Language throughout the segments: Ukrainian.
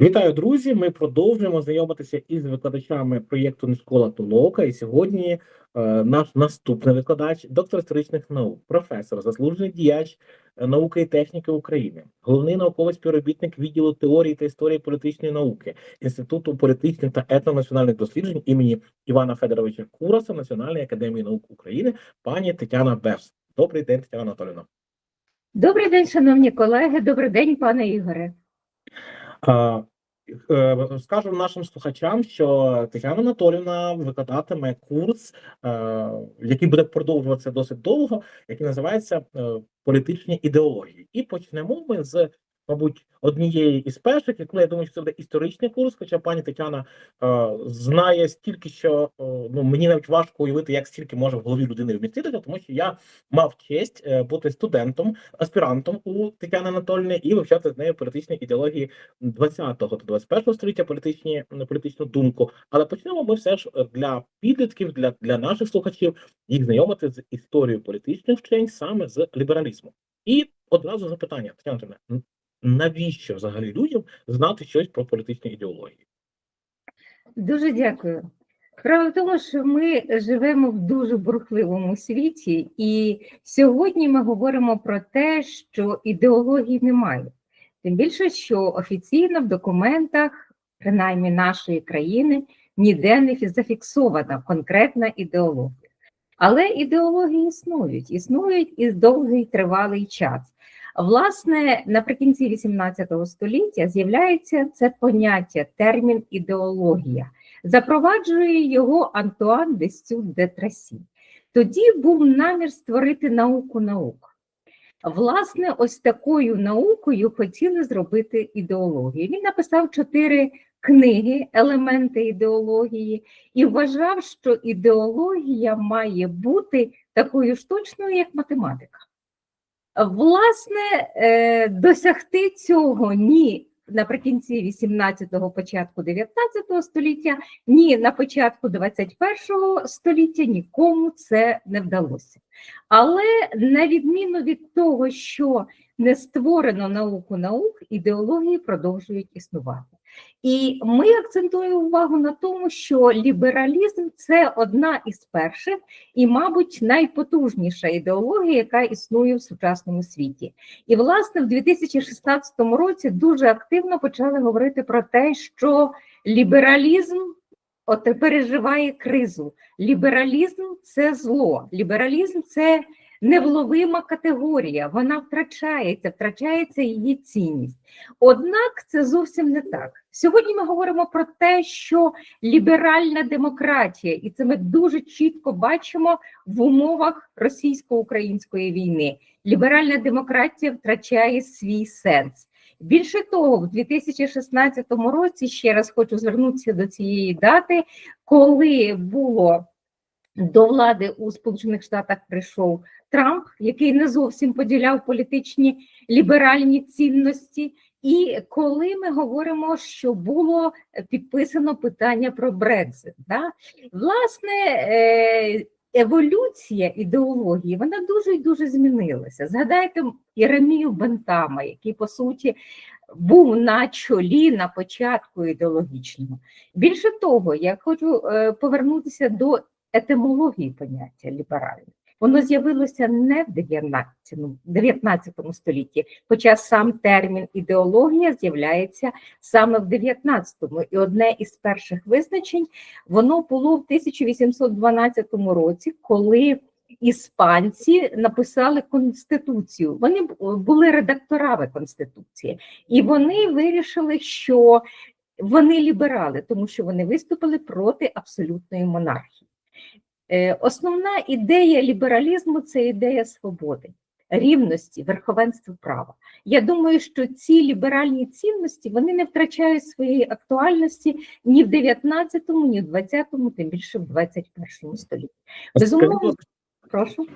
Вітаю, друзі! Ми продовжуємо знайомитися із викладачами проєкту «Школа Толока. І сьогодні е, наш наступний викладач, доктор історичних наук, професор, заслужений діяч е, науки і техніки України, головний науковий співробітник відділу теорії та історії політичної науки Інституту політичних та етнонаціональних досліджень імені Івана Федоровича Кураса Національної академії наук України, пані Тетяна Бевс. Добрий день, Тетяна Анатолійовна. Добрий день, шановні колеги. Добрий день, пане Ігоре. А, е, Скажу нашим слухачам, що Тетяна Анатолівна викладатиме курс, е, який буде продовжуватися досить довго, який називається е, політичні ідеології. І почнемо ми з, мабуть, однієї із перших, яку я думаю, що це буде історичний курс. Хоча пані Тетяна е, знає стільки, що е, ну мені навіть важко уявити, як стільки може в голові людини вміститися, тому що я мав честь е, бути студентом, аспірантом у Тетяни Анатольовни і вивчати з нею політичні ідеології 20-го та 21-го століття політичні політичну думку. Але почнемо ми все ж е, для підлітків, для, для наших слухачів їх знайомити з історією політичних вчень саме з лібералізму. І одразу запитання, Тетяна навіщо взагалі людям знати щось про політичні ідеології? Дуже дякую. Справа в тому, що ми живемо в дуже бурхливому світі, і сьогодні ми говоримо про те, що ідеології немає. Тим більше, що офіційно в документах, принаймні нашої країни, ніде не зафіксована конкретна ідеологія. Але ідеології існують, існують і довгий тривалий час. Власне, наприкінці XVIII століття з'являється це поняття, термін ідеологія. Запроваджує його Антуан де Стюд де Трасі. Тоді був намір створити науку наук. Власне, ось такою наукою хотіли зробити ідеологію. Він написав чотири книги, елементи ідеології, і вважав, що ідеологія має бути такою штучною, як математика. Власне, е, досягти цього ні наприкінці 18-го, початку 19 століття, ні на початку 21-го століття нікому це не вдалося. Але на відміну від того, що не створено науку наук, ідеології продовжують існувати. І ми акцентуємо увагу на тому, що лібералізм це одна із перших і, мабуть, найпотужніша ідеологія, яка існує в сучасному світі. І, власне, в 2016 році дуже активно почали говорити про те, що лібералізм от переживає кризу. Лібералізм це зло, лібералізм це невловима категорія, вона втрачається, втрачається її цінність. Однак це зовсім не так. Сьогодні ми говоримо про те, що ліберальна демократія, і це ми дуже чітко бачимо в умовах російсько-української війни. Ліберальна демократія втрачає свій сенс. Більше того, в 2016 році ще раз хочу звернутися до цієї дати, коли було до влади у Сполучених Штатах прийшов Трамп, який не зовсім поділяв політичні ліберальні цінності. І коли ми говоримо, що було підписано питання про Брекзит, да? власне, е, еволюція ідеології вона дуже і дуже змінилася. Згадайте Єремію Бентама, який по суті був на чолі на початку ідеологічного. Більше того, я хочу е, повернутися до етимології поняття ліберальне. Воно з'явилося не в 19, 19 столітті, хоча сам термін ідеологія з'являється саме в 19-му. І одне із перших визначень воно було в 1812 році, коли іспанці написали конституцію. Вони були редакторами конституції, і вони вирішили, що вони ліберали, тому що вони виступили проти абсолютної монархії. Е, основна ідея лібералізму це ідея свободи, рівності, верховенства права. Я думаю, що ці ліберальні цінності вони не втрачають своєї актуальності ні в 19-му, ні в 20-му, тим більше в 21 столітті. Безумовно, прошу.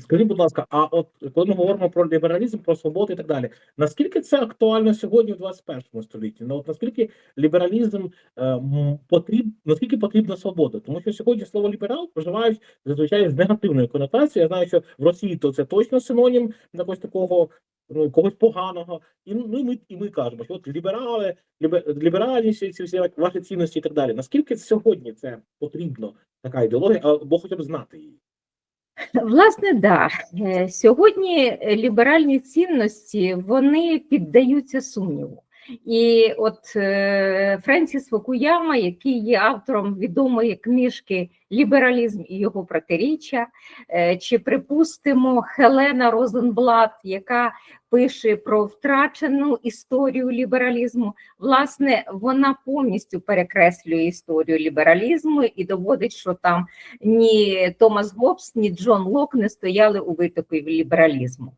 Скажіть, будь ласка, а от коли ми говоримо про лібералізм, про свободу і так далі, наскільки це актуально сьогодні в 21 столітті? Ну от наскільки лібералізм е, потріб, наскільки потрібна свобода? Тому що сьогодні слово ліберал вживають зазвичай з негативною конотацією. Я знаю, що в Росії то це точно синонім якогось такого. Ну, когось поганого, і ну і ми і ми кажемо, що от ліберали, лібе, ліберальні ці всі ваші цінності і так далі. Наскільки сьогодні це потрібно, така ідеологія, або хоча б знати її? Власне, да. Е, Сьогодні ліберальні цінності вони піддаються сумніву. І от е, Френсіс Фукуяма, який є автором відомої книжки Лібералізм і його протиріччя, е, чи припустимо Хелена Розенблат, яка пише про втрачену історію лібералізму, власне, вона повністю перекреслює історію лібералізму і доводить, що там ні Томас Гоббс, ні Джон Лок не стояли у витоку лібералізму.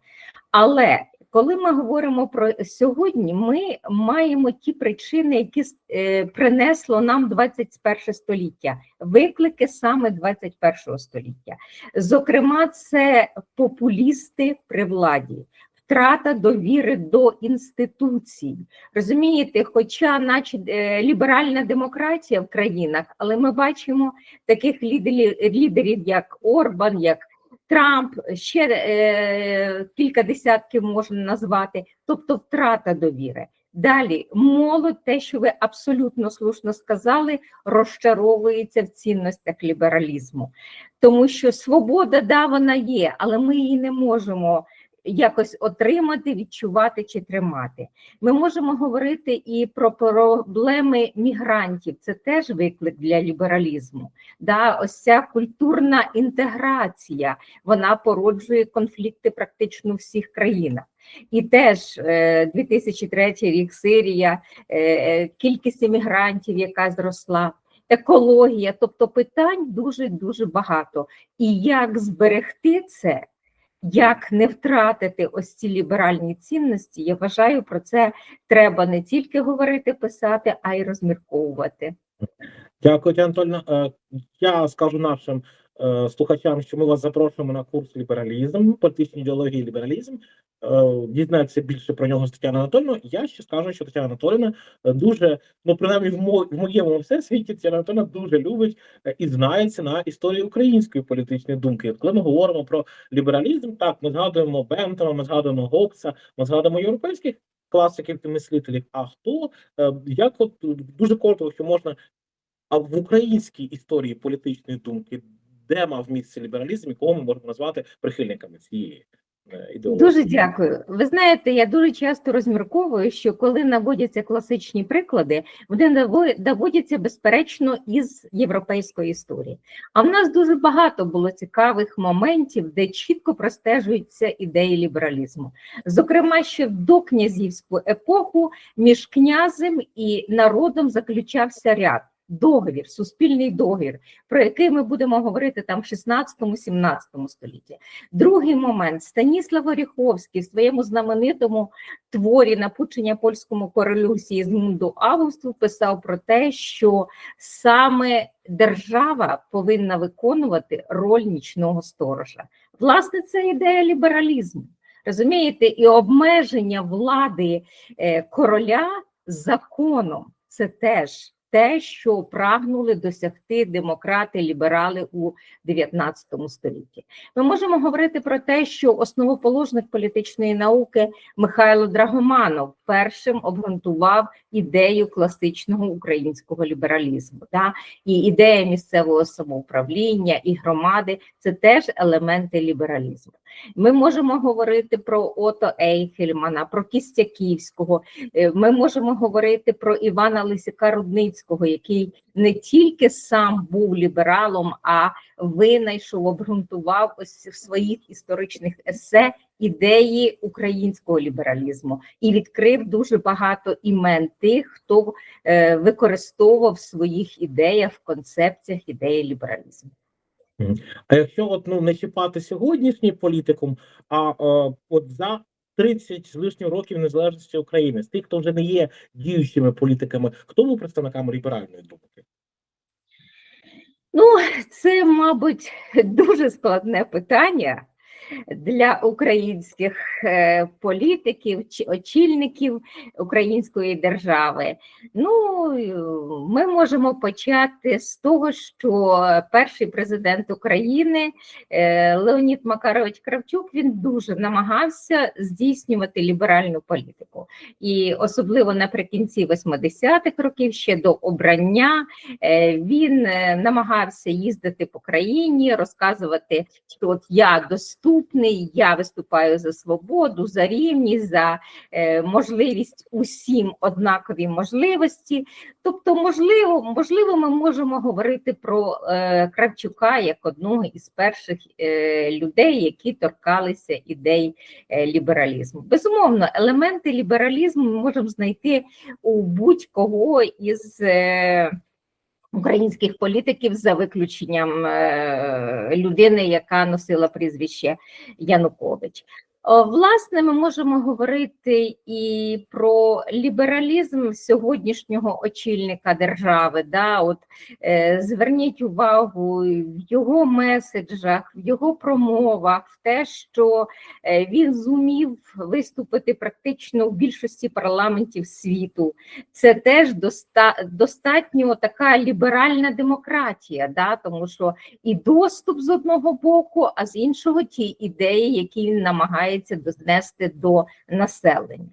Але коли ми говоримо про сьогодні, ми маємо ті причини, які е, принесло нам 21 століття, виклики саме 21 століття. Зокрема, це популісти при владі. Втрата довіри до інституцій. Розумієте, хоча, наче е, ліберальна демократія в країнах, але ми бачимо таких лідерів, лідерів як Орбан, як Трамп, ще е, кілька десятків можна назвати, тобто втрата довіри. Далі молодь, те, що ви абсолютно слушно сказали, розчаровується в цінностях лібералізму, тому що свобода, да, вона є, але ми її не можемо якось отримати, відчувати чи тримати. Ми можемо говорити і про проблеми мігрантів. Це теж виклик для лібералізму. Да, ось ця культурна інтеграція вона породжує конфлікти практично у всіх країнах. І теж е, 2003 рік Сирія, е, кількість іммігрантів, яка зросла. Екологія, тобто питань дуже дуже багато. І як зберегти це, як не втратити ось ці ліберальні цінності, я вважаю, про це треба не тільки говорити, писати, а й розмірковувати. Дякую, Тетяна Е, Я скажу нашим слухачам, що ми вас запрошуємо на курс лібералізм, політичні ідеології лібералізм. Е, Дізнатися більше про нього з Тетяною Анатольовною. Я ще скажу, що Тетяна Анатольовна е, дуже, ну принаймні в, мо, в моєму всесвіті, Тетяна Анатольовна дуже любить е, і знається на історії української політичної думки. От коли ми говоримо про лібералізм, так ми згадуємо Бентама, ми згадуємо Гоббса, ми згадуємо європейських класиків і мислителів. А хто е, як от дуже коротко, що можна а в українській історії політичної думки, де мав місце лібералізм і кого ми можемо назвати прихильниками цієї е, ідеології? Дуже дякую. Ви знаєте, я дуже часто розмірковую, що коли наводяться класичні приклади, вони наво- доводяться безперечно із європейської історії. А в нас дуже багато було цікавих моментів, де чітко простежуються ідеї лібералізму. Зокрема, ще в докнязівську епоху між князем і народом заключався ряд. Договір, суспільний договір, про який ми будемо говорити там в 16-17 столітті. Другий момент Станіслав Оріховський в своєму знаменитому творі напучення польському королю Сігізмунду Августу писав про те, що саме держава повинна виконувати роль нічного сторожа. Власне, це ідея лібералізму. Розумієте, і обмеження влади е, короля законом це теж те, що прагнули досягти демократи, ліберали у 19 столітті. Ми можемо говорити про те, що основоположник політичної науки Михайло Драгоманов першим обґрунтував ідею класичного українського лібералізму. Да? І ідея місцевого самоуправління і громади це теж елементи лібералізму. Ми можемо говорити про Ото Ейхельмана, про Кістяківського. Е, Ми можемо говорити про Івана Лисяка Рудницького, який не тільки сам був лібералом, а винайшов, обґрунтував ось в своїх історичних есе ідеї українського лібералізму і відкрив дуже багато імен тих, хто е, використовував в своїх ідеях, в концепціях ідеї лібералізму. А якщо от ну не чіпати сьогоднішній політикум, а е, от за 30 з лишнім років незалежності України, з тих, хто вже не є діючими політиками, хто був представниками ліберальної думки? Ну, це, мабуть, дуже складне питання. Для українських е, політиків чи очільників української держави. Ну, е, ми можемо почати з того, що перший президент України е, Леонід Макарович Кравчук він дуже намагався здійснювати ліберальну політику, і особливо наприкінці 80-х років, ще до обрання, він намагався їздити по країні, розказувати, що от я доступний, я виступаю за свободу, за рівність, за е, можливість усім однакові можливості. Тобто, можливо, можливо, ми можемо говорити про е, Кравчука як одного із перших е, людей, які торкалися ідей е, лібералізму. Безумовно, елементи лібералізму ми можемо знайти у будь-кого із. Е, Українських політиків за виключенням е, людини, яка носила прізвище Янукович. О, Власне, ми можемо говорити і про лібералізм сьогоднішнього очільника держави. Да? От, е, зверніть увагу в його меседжах, в його промовах, в те, що е, він зумів виступити практично в більшості парламентів світу. Це теж доста, достатньо така ліберальна демократія, да? тому що і доступ з одного боку, а з іншого ті ідеї, які він намагається донести до населення.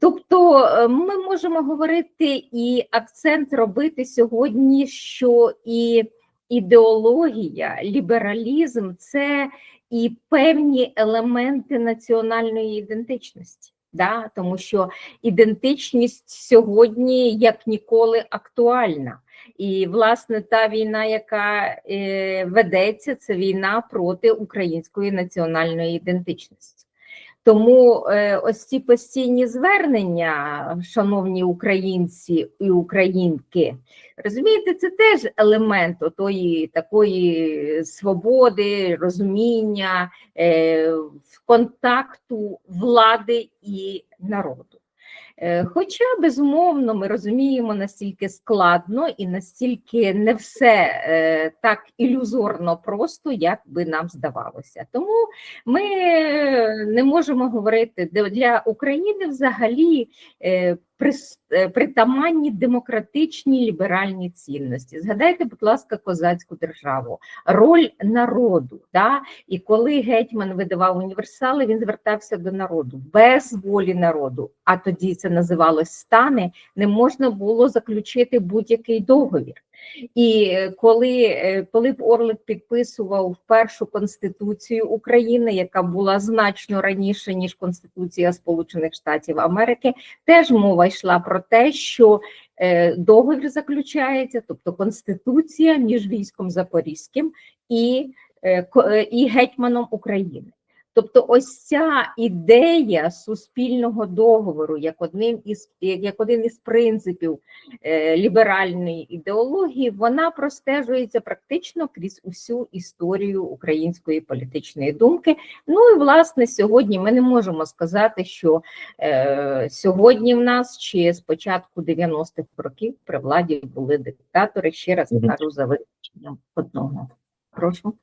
Тобто е, ми можемо говорити і акцент робити сьогодні, що і ідеологія, лібералізм це і певні елементи національної ідентичності. Да? Тому що ідентичність сьогодні як ніколи актуальна. І, власне, та війна, яка е, ведеться, це війна проти української національної ідентичності. Тому е, ось ці постійні звернення, шановні українці і українки, розумієте, це теж елемент тої такої свободи, розуміння, е, контакту влади і народу. Е, Хоча, безумовно, ми розуміємо, настільки складно і настільки не все е, так ілюзорно просто, як би нам здавалося. Тому ми не можемо говорити для України взагалі е, притаманні демократичні ліберальні цінності. Згадайте, будь ласка, козацьку державу, роль народу. Да? І коли гетьман видавав універсали, він звертався до народу без волі народу. А тоді це називалось стани. Не можна було заключити будь-який договір. І е, коли е, Пилип Орлик підписував першу конституцію України, яка була значно раніше ніж Конституція Сполучених Штатів Америки, теж мова йшла про те, що е, договір заключається, тобто конституція між військом Запорізьким і, е, е, і гетьманом України. Тобто, ось ця ідея суспільного договору, як одним із як один із принципів е, ліберальної ідеології, вона простежується практично крізь усю історію української політичної думки. Ну і власне сьогодні ми не можемо сказати, що е, сьогодні в нас чи з початку 90-х років при владі були диктатори. Ще раз кажу за виключенням одного. Прошу.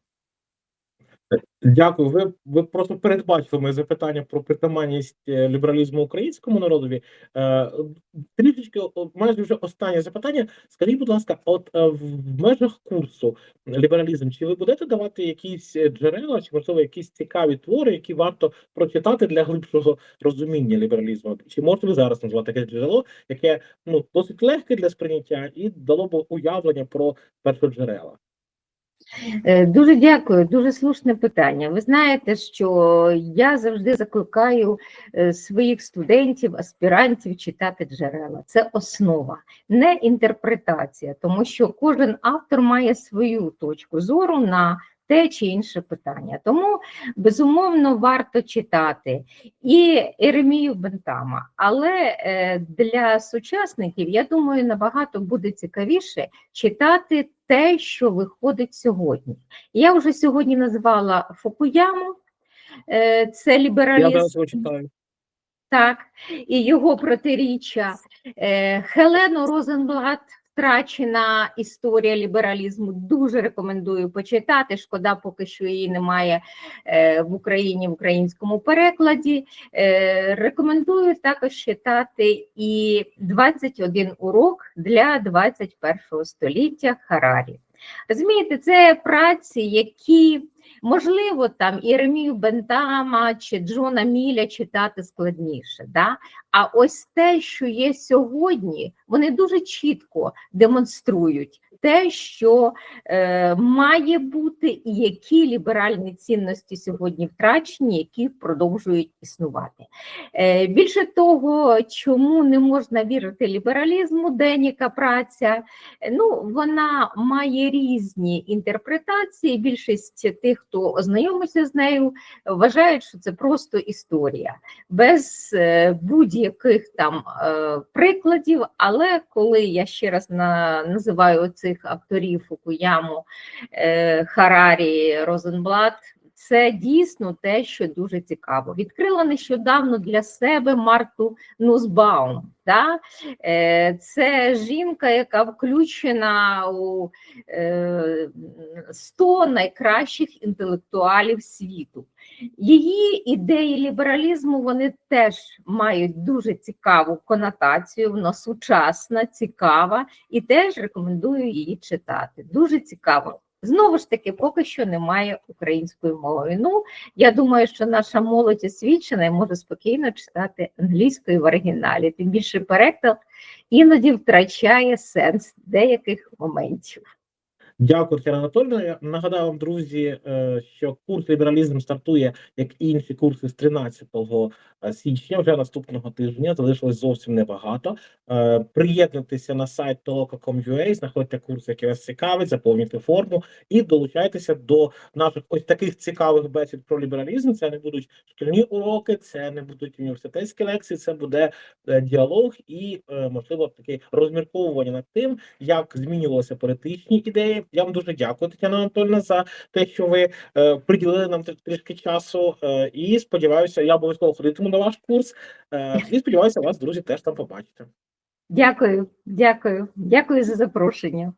Дякую. Ви, ви просто передбачили моє запитання про притаманність е, лібералізму українському народові. Е, трішечки, майже вже останнє запитання. Скажіть, будь ласка, от е, в межах курсу лібералізм, чи ви будете давати якісь е, джерела, чи можливо якісь цікаві твори, які варто прочитати для глибшого розуміння лібералізму? Чи можете ви зараз назвати таке джерело, яке ну досить легке для сприйняття і дало б уявлення про першоджерела? Е, Дуже дякую, дуже слушне питання. Ви знаєте, що я завжди закликаю е, своїх студентів, аспірантів читати джерела. Це основа, не інтерпретація, тому що кожен автор має свою точку зору на те чи інше питання. Тому безумовно варто читати і Еремію Бентама, але е, для сучасників, я думаю, набагато буде цікавіше читати те, що виходить сьогодні. Я вже сьогодні назвала Фукуяму, е, це лібералізм. Я читаю. Так, і його протиріччя. Е, Хелену Розенблат, втрачена історія лібералізму. Дуже рекомендую почитати. Шкода, поки що її немає е, в Україні в українському перекладі. Е, Рекомендую також читати і 21 урок для 21 століття Харарі. Розумієте, це праці, які можливо там Єремію Бентама чи Джона Міля читати складніше. Да? А ось те, що є сьогодні, вони дуже чітко демонструють те, що е, має бути, і які ліберальні цінності сьогодні втрачені, які продовжують існувати. Е, більше того, чому не можна вірити лібералізму, деяка праця, е, ну вона має різні інтерпретації. Більшість тих, хто ознайомився з нею, вважають, що це просто історія без е, будь-яких там е, прикладів. Але коли я ще раз на, називаю цих авторів Фукуяму, е, Харарі, Розенблат, це дійсно те, що дуже цікаво. Відкрила нещодавно для себе Марту Нусбаум. Да? Е, Це жінка, яка включена у е, 100 найкращих інтелектуалів світу. Її ідеї лібералізму вони теж мають дуже цікаву конотацію, вона сучасна, цікава, і теж рекомендую її читати. Дуже цікаво. Знову ж таки, поки що немає української мови. Ну, я думаю, що наша молодь освічена і може спокійно читати англійською в оригіналі. Тим більше переклад іноді втрачає сенс деяких моментів. Дякую, Тетяна Анатольовна. Нагадаю вам, друзі, е, що курс лібералізм стартує, як інші курси з 13 січня, вже наступного тижня. Залишилось зовсім небагато. Е, Приєднуйтеся на сайт toloka.com.ua, знаходьте курс, який вас цікавить, заповнюйте форму і долучайтеся до наших ось таких цікавих бесід про лібералізм. Це не будуть шкільні уроки, це не будуть університетські лекції, це буде е, діалог і, е, можливо, таке розмірковування над тим, як змінювалися політичні ідеї. Я вам дуже дякую, Тетяна Анатольовна, за те, що ви е, приділили нам трішки часу. Е, і сподіваюся, я обов'язково ходитиму на ваш курс. Е, і сподіваюся, вас, друзі, теж там побачити. Дякую, дякую, дякую за запрошення.